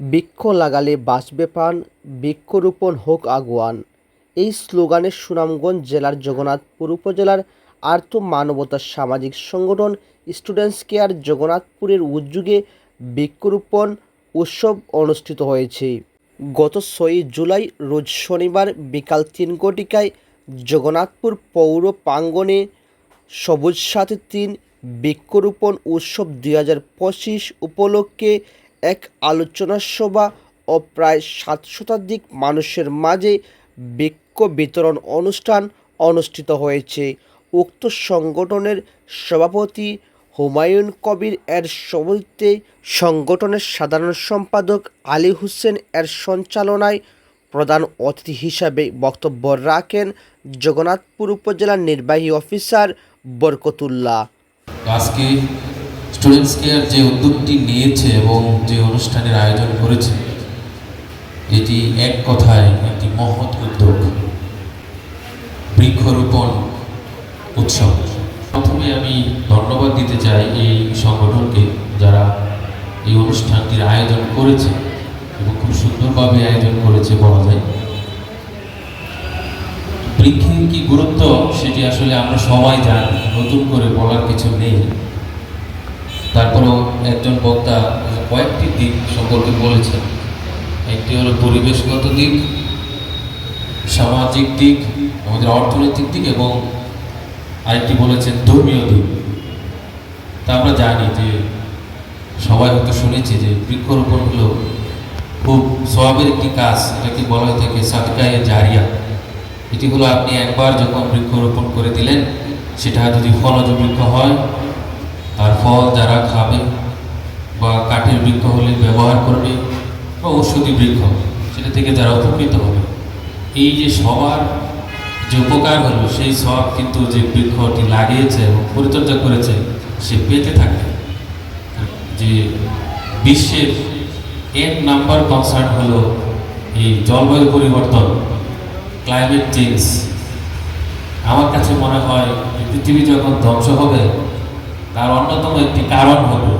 বৃক্ষ লাগালে বাঁচবে প্রাণ, বৃক্ষরোপণ হোক আগুয়ান। এই স্লোগানে সুনামগঞ্জ জেলার জগন্নাথপুর উপজেলার আর্থ মানবতার সামাজিক সংগঠন স্টুডেন্টস কেয়ার জগন্নাথপুরের উদ্যোগে বৃক্ষরোপণ উৎসব অনুষ্ঠিত হয়েছে। গত ছয়ই জুলাই, রোজ শনিবার বিকাল তিন ঘটিকায় জগন্নাথপুর পৌর প্রাঙ্গণে সবুজ সাথে তিন বৃক্ষরোপণ উৎসব দুই হাজার পঁচিশ উপলক্ষে এক আলোচনা সভা ও প্রায় সাত শতাধিক মানুষের মাঝে বৃক্ষ বিতরণ অনুষ্ঠান অনুষ্ঠিত হয়েছে। উক্ত সংগঠনের সভাপতি হুমায়ুন কবির এর সভাপতিত্বে সংগঠনের সাধারণ সম্পাদক আলী হোসেন এর সঞ্চালনায় প্রধান অতিথি হিসাবে বক্তব্য রাখেন জগন্নাথপুর উপজেলার নির্বাহী অফিসার বরকতুল্লাহ। আজকে স্টুডেন্টস কেয়ার যে উদ্যোগটি নিয়েছে এবং যে অনুষ্ঠানের আয়োজন করেছে, এটি এক কথায় একটি মহৎ উদ্যোগ। বৃক্ষরোপণ উৎসব। প্রথমে আমি ধন্যবাদ দিতে চাই এই সংগঠনকে যারা এই অনুষ্ঠানটির আয়োজন করেছে এবং খুব সুন্দরভাবে আয়োজন করেছে বলা যায়। বৃক্ষের কি গুরুত্ব সেটি আসলে আমরা সবাই জানি, নতুন করে বলার কিছু নেই। তারপরেও একজন বক্তা কয়েকটি দিক সম্পর্কে বলেছেন। একটি হলো পরিবেশগত দিক, সামাজিক দিক, আমাদের অর্থনৈতিক দিক এবং আরেকটি বলেছেন ধর্মীয় দিক। তা আমরা জানি যে সবাই হয়তো শুনেছি যে বৃক্ষরোপণ হলো খুব স্বভাবের একটি কাজ, এটাকে বলা হয়ে থাকে সাদকায়ে জারিয়া। এটি হলো আপনি একবার যখন বৃক্ষরোপণ করে দিলেন, সেটা যদি ফলজ বৃক্ষ হয় তার ফল যারা খাবে বা কাঠের বৃক্ষ হলে ব্যবহার করবে বা ঔষধি বৃক্ষ, সেটা থেকে যারা উপকৃত হবে। এই যে সবার যে উপকার হলো, সেই সব কিন্তু যে বৃক্ষটি লাগিয়েছে এবং পরিচর্যা করেছে, সে পেতে থাকে। যে বিশ্বের এক নাম্বার কনসার্ন হলো এই জলবায়ু পরিবর্তন ক্লাইমেট চেঞ্জ আমার কাছে মনে হয় পৃথিবী যখন ধ্বংস হবে তার অন্যতম একটি কারণ হবে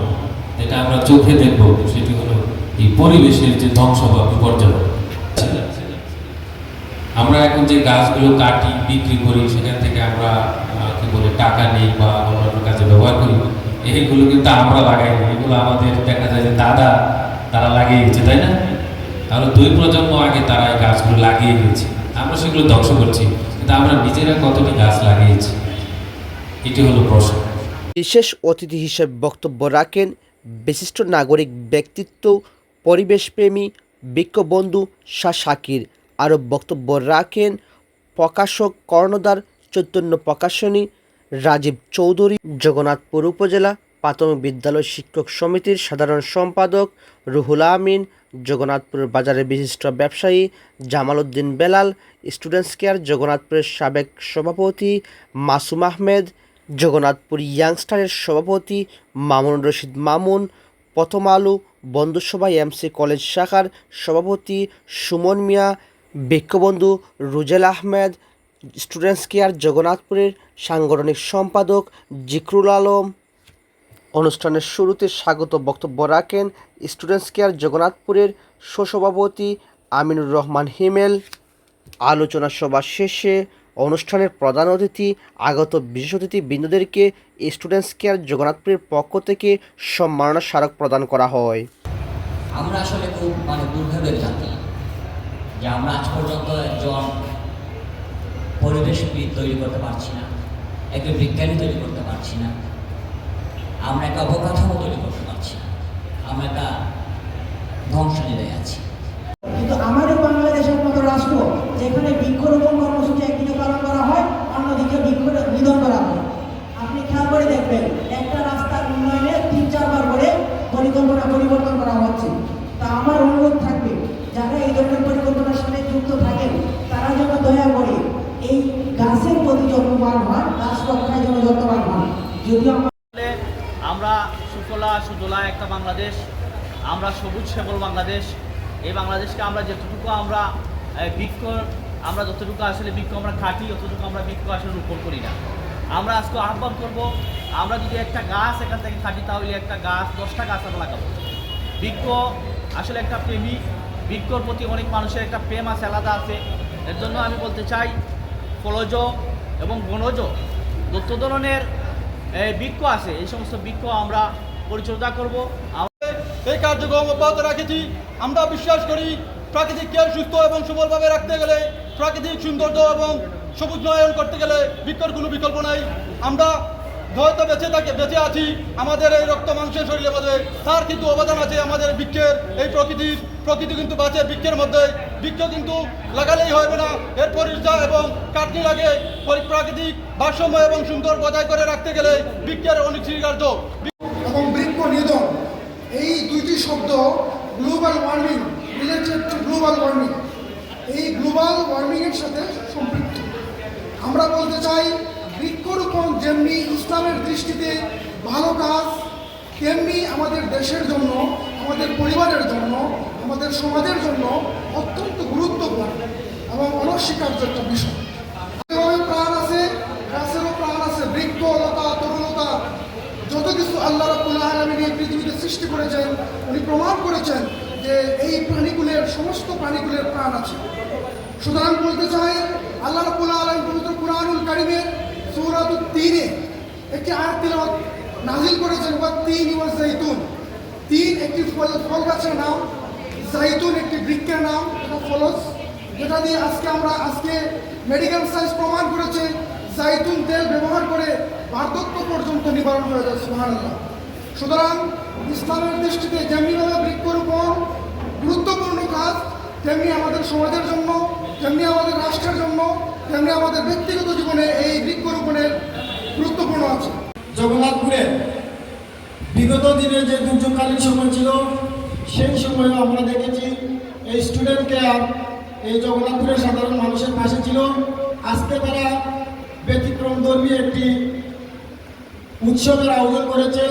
যেটা আমরা চোখে দেখব, সেটি হলো এই পরিবেশের যে ধ্বংস বা বিপর্যয়। আমরা এখন যে গাছগুলো কাটি, বিক্রি করি, সেখান থেকে আমরা কি বলে, টাকা নেই বা অন্যান্য কাজে ব্যবহার করি এইগুলো কিন্তু আমরা লাগাই না। এগুলো আমাদের দেখা যায় যে দাদা, তারা লাগিয়ে গেছে তাই না? তাহলে দুই প্রজন্ম আগে তারা এই গাছগুলো লাগিয়ে গেছে আমরা সেগুলো ধ্বংস করছি, কিন্তু আমরা নিজেরা কতটি গাছ লাগিয়েছি? এটি হলো প্রশ্ন। বিশেষ অতিথি হিসেবে বক্তব্য রাখেন বিশিষ্ট নাগরিক ব্যক্তিত্ব, পরিবেশপ্রেমী বৃক্ষবন্ধু শাহ শাকির। আরও বক্তব্য রাখেন প্রকাশক কর্ণধার চৈতন্য প্রকাশনী, রাজীব চৌধুরী, জগন্নাথপুর উপজেলা প্রাথমিক বিদ্যালয় শিক্ষক সমিতির সাধারণ সম্পাদক রুহুল আমিন, জগন্নাথপুর বাজারের বিশিষ্ট ব্যবসায়ী জামাল উদ্দিন বেলাল, স্টুডেন্টস কেয়ার জগন্নাথপুরের সাবেক সভাপতি মাসুম আহমেদ জগন্নাথপুর ইয়াংস্টারের সভাপতি মামুন রশিদ মামুন প্রথম আলো বন্ধুসভা এমসি কলেজ শাখার সভাপতি সুমন মিয়া বৃক্ষবন্ধু রুজেল আহমেদ, স্টুডেন্টস কেয়ার জগন্নাথপুরের সাংগঠনিক সম্পাদক জিকরুল আলম। অনুষ্ঠানের শুরুতে স্বাগত বক্তব্য রাখেন স্টুডেন্টস কেয়ার জগন্নাথপুরের সহসভাপতি আমিনুর রহমান হিমেল। আলোচনা সভা শেষে অনুষ্ঠানের প্রধান অতিথি আগত বিশেষ অতিথি বিন্দুদেরকে স্টুডেন্টস কেয়ার জগন্নাথপুরের পক্ষ থেকে সম্মাননা স্মারক প্রদান করা হয়। আমরা আসলে খুব মানে দুর্ভাগ্যের যে আমরা আজ পর্যন্ত একজন পরিবেশবিদ তৈরি করতে পারছি না, একজন বিজ্ঞানী তৈরি করতে পারছি না, আমরা একটা অবকাঠামো তৈরি করতে পারছি না, আমরা একটা ধ্বংস নিয়ে আছি কিন্তু আমাদের বাংলাদেশের মতো রাষ্ট্র যেখানে বৃক্ষরোপণ কর্মসূচি একদিকে পালন করা হয় অন্যদিকে বৃক্ষ নিধন করা হয় আপনি খেয়াল করে দেখবেন একটা রাস্তার উন্নয়নে তিন চারবার করে পরিকল্পনা পরিবর্তন করা হচ্ছে তা আমার অনুরোধ থাকবে, যারা এই ধরনের পরিকল্পনার সাথে যুক্ত থাকেন, তারা যেন দয়া করে এই গাছের প্রতি যত্নবান হন, গাছ রক্ষায় যেন যত্নবান হন। যদিও আমরা সুফলা, সুজলা একটা বাংলাদেশ, আমরা সবুজ শ্যামল বাংলাদেশ, এই বাংলাদেশকে আমরা যতটুকু আমরা বৃক্ষ, আমরা যতটুকু আসলে বৃক্ষ আমরা কাটি ততটুকু আমরা বৃক্ষ আসলে রোপণ করি না। আমরা আজকে আহ্বান করব, আমরা যদি একটা গাছ এখান থেকে কাটি, তাহলে একটা গাছ, দশটা গাছ আমরা লাগাবো। বৃক্ষ আসলে একটা প্রেমী বৃক্ষর প্রতি অনেক মানুষের একটা প্রেম আছে, আলাদা আছে। এর জন্য আমি বলতে চাই, ফলজ এবং বনজ যত ধরনের বৃক্ষ আছে। এই সমস্ত বৃক্ষ আমরা পরিচর্যা করব। এই কার্যক্রম অব্যাহত রেখেছি। আমরা বিশ্বাস করি প্রাকৃতিককে সুস্থ এবং সবলভাবে রাখতে গেলে প্রাকৃতিক সৌন্দর্য এবং সবুজ নয়ন করতে গেলে বৃক্ষর কোনো বিকল্প নাই। আমরা হয়তো বেঁচে থাকে, বেঁচে আছি। আমাদের এই রক্ত মাংসের শরীরের মধ্যে তার কিন্তু অবদান আছে আমাদের বৃক্ষের এই প্রকৃতির। প্রকৃতি কিন্তু বাঁচে বৃক্ষের মধ্যে বৃক্ষ কিন্তু লাগালেই হবে না। এর পরিচর্যা এবং কাটনি লাগে পরি- প্রাকৃতিক ভারসাম্য এবং সুন্দর বজায় করে রাখতে গেলে বৃক্ষের অনিশ্চিকার্য এবং বৃক্ষ নিধন। এই দুইটি শব্দ global warming related to global warming এই গ্লোবাল ওয়ার্মিংয়ের সাথে সম্পৃক্ত। ইসলামের দৃষ্টিতে ভালো কাজ তেমনি আমাদের দেশের জন্য, আমাদের পরিবারের জন্য, আমাদের সমাজের জন্য অত্যন্ত গুরুত্বপূর্ণ এবং অনস্বীকার্য একটা বিষয়। প্রাণ আছে, গাছেরও প্রাণ আছে, বৃক্ষ, লতা তরুলতা যত কিছু আল্লাহ রাব্বুল আলামিন এই পৃথিবীতে সৃষ্টি করেছেন, উনি প্রমাণ করেছেন যে এই প্রাণীগুলোর সমস্ত প্রাণীগুলোর প্রাণ আছে। সুতরাং বলতে চাই, আল্লাহ রাব্বুল আলামিন পবিত্র কুরআনুল কারীমের সূরাতুত তিনে একটি আয়াত তিলাওয়াত নাজিল করেছেন, ওয়া তিন ওয়া জাইতুন তিন একটি ফল ফল গাছের নাম জাইতুন একটি বৃক্ষের নাম এটা ফলস, যেটা দিয়ে আজকে আমরা, আজকে মেডিকেল সায়েন্স প্রমাণ করেছে জাইতুন তেল ব্যবহার করে বার্ধক্য পর্যন্ত নিবারণ হয়ে যাচ্ছে সুবহানাল্লাহ। সুতরাং ইসলামের দৃষ্টিতে যেমনিভাবে বৃক্ষরোপণ গুরুত্বপূর্ণ কাজ, তেমনি আমাদের সমাজের জন্য, তেমনি আমাদের রাষ্ট্রের জন্য, তেমনি আমাদের ব্যক্তিগত জীবনে এই বৃক্ষরোপণের গুরুত্বপূর্ণ আছে। জগন্নাথপুরে বিগত দিনে যে দুর্যোগকালীন সময় ছিল, সেই সময়ে আমরা দেখেছি এই স্টুডেন্ট কেয়ার এই জগন্নাথপুরের সাধারণ মানুষের পাশে ছিল। আজকে তারা ব্যতিক্রম ধর্মী একটি উৎসবের আয়োজন করেছে।